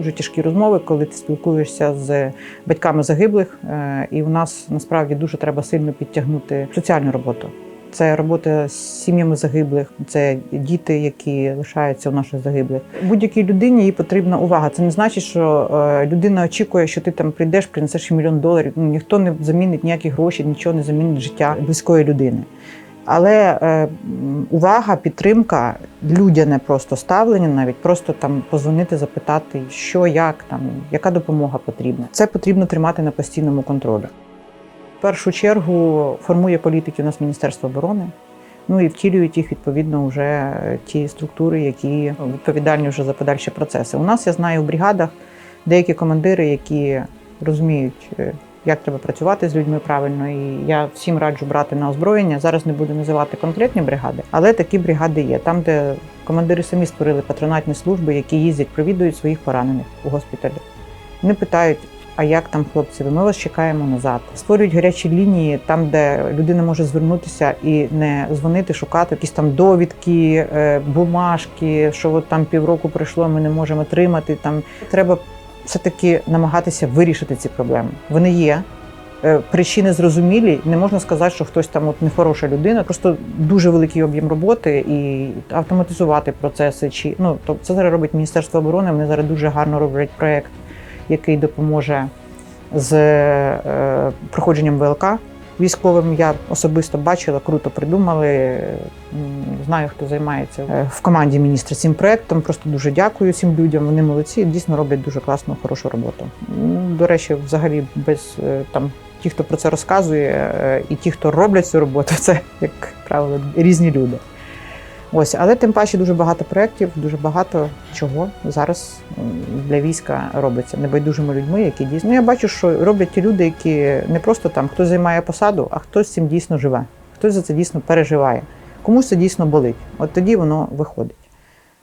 дуже тяжкі розмови, коли ти спілкуєшся з батьками загиблих. Е, І у нас насправді дуже треба сильно підтягнути соціальну роботу. Це робота з сім'ями загиблих, це діти, які лишаються у наших загиблих. Будь-якій людині їй потрібна увага. Це не значить, що е, людина очікує, що ти там прийдеш, принесеш мільйон доларів. Ну, ніхто не замінить ніякі гроші, нічого не замінить життя близької людини. Але е, увага, підтримка, людяне просто ставлення, навіть просто там позвонити, запитати, що, як там, яка допомога потрібна. Це потрібно тримати на постійному контролі. В першу чергу формує політики у нас Міністерство оборони. Ну і втілюють їх відповідно вже ті структури, які відповідальні вже за подальші процеси. У нас я знаю в бригадах деякі командири, які розуміють, е, як треба працювати з людьми правильно. І я всім раджу брати на озброєння. Зараз не буду називати конкретні бригади, але такі бригади є. Там, де командири самі створили патронатні служби, які їздять, провідують своїх поранених у госпіталі. Вони питають. А як там хлопці? Ми вас чекаємо назад. Створюють гарячі лінії там, де людина може звернутися і не дзвонити, шукати якісь там довідки, е, бумажки, що от там півроку пройшло, ми не можемо отримати. Там треба все-таки намагатися вирішити ці проблеми. Вони є. Е, Причини зрозумілі, не можна сказати, що хтось там от нехороша людина, просто дуже великий об'єм роботи і автоматизувати процеси. Чи ну то це зараз робить Міністерство оборони. Вони зараз дуже гарно роблять проект, який допоможе з е, проходженням ВЛК військовим. Я особисто бачила, круто придумали. Знаю, хто займається е, в команді міністра цим проектом. Просто дуже дякую цим людям. Вони молодці, дійсно роблять дуже класну, хорошу роботу. До речі, взагалі без е, там. Ті, хто про це розказує, е, і ті, хто роблять цю роботу, це, як правило, різні люди. Ось, але тим паче дуже багато проєктів, дуже багато чого зараз для війська робиться небайдужими людьми, які дійсно. Ну, я бачу, що роблять ті люди, які не просто там хтось займає посаду, а хтось цим дійсно живе, хтось за це дійсно переживає. Комусь це дійсно болить. От тоді воно виходить.